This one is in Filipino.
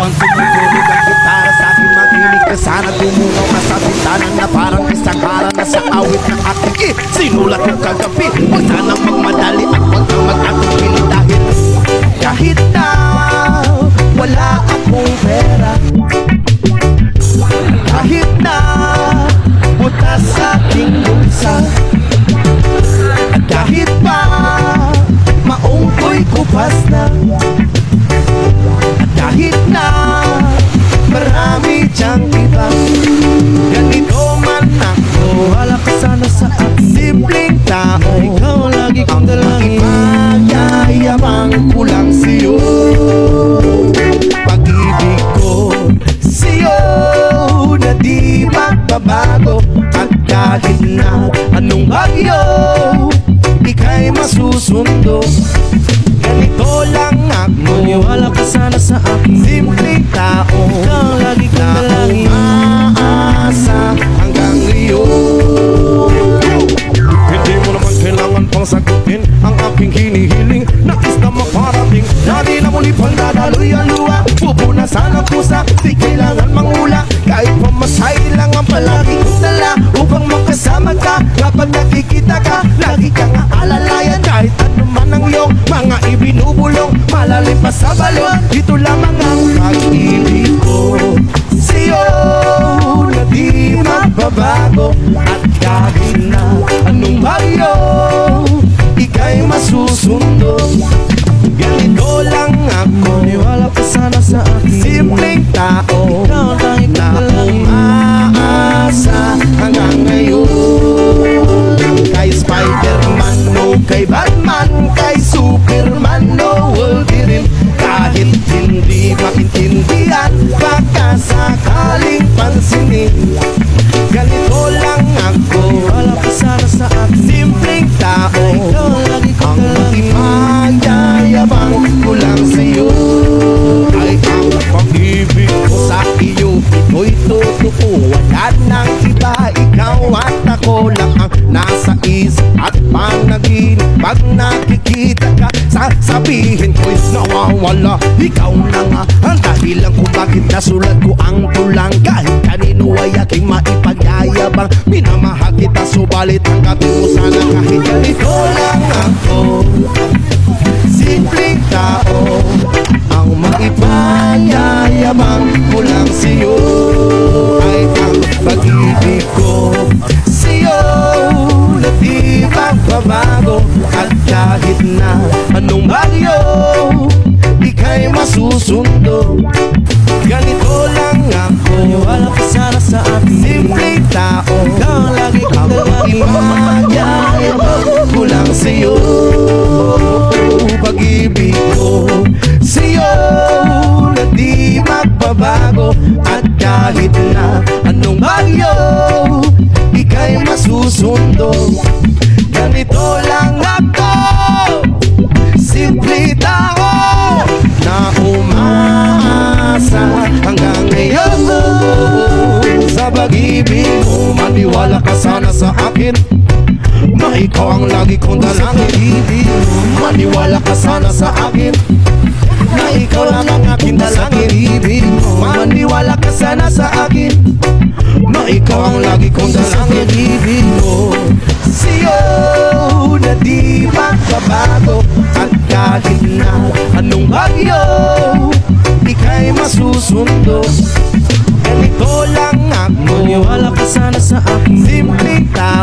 Habang tumutunog ang gitara sa aking makinig ka sana Dumunaw ka sa bintana na parang isang hara na sa awit ng aking Sinulat ko kagabi Huwag sanang diyang iba Ganito man ako Wala ka sana sa Simpleng tao. Ikaw ang lagi kong dalangin. Magyayabang ko lang sa'yo. Pag-ibig ko sa'yo Na di magbabago. At kahit na anong bagyo Ika'y masusundo lang ako Maniwala ka sana sa akin. Simpleng tao Ikaw ang lagi kong na dalangin. umaasa hanggang ngayon. Hindi mo naman kailangan pang sagutin Ang aking hinihiling. Nais na maparating Na di na muli pang dadaloy ang luwa Pupunasan ang pusa Di kailangan mangula. Kahit pamasahe lang ang palagi kong dala. Upang makasama ka Kapag nakikita ka Lagi kang aalalayan Kahit ano man ang iyong mga ibinubulong Malalim pa sa balon. Ito lamang ang pag-ibig ko Sa'yo maintindihan Baka sakaling pansinin At panaginip Pag nakikita ka Sasabihin ko'y nawawala. Ikaw na nga ang dahilan kung bakit nasulat ko ang tulang. Kahit kanino ay aking maipagyayabang Minamahal kita subalit hanggatin mo sana kahit ganito kahit na anong bagyo Ika'y masusundo Simple tao Na umaasa hanggang ngayon. Sa pag-ibig mo Maniwala ka sana sa akin. Na ikaw ang lagi kong dalangin Maniwala ka sana sa akin. Na ikaw lang ang aking dalangin Ibig. Maniwala ka sana sa akin. Na ikaw ang lagi kong dalangin bagyo Ika'y masusundo. Ganito lang ako Maniwala ka sana sa akin. Simpleng tao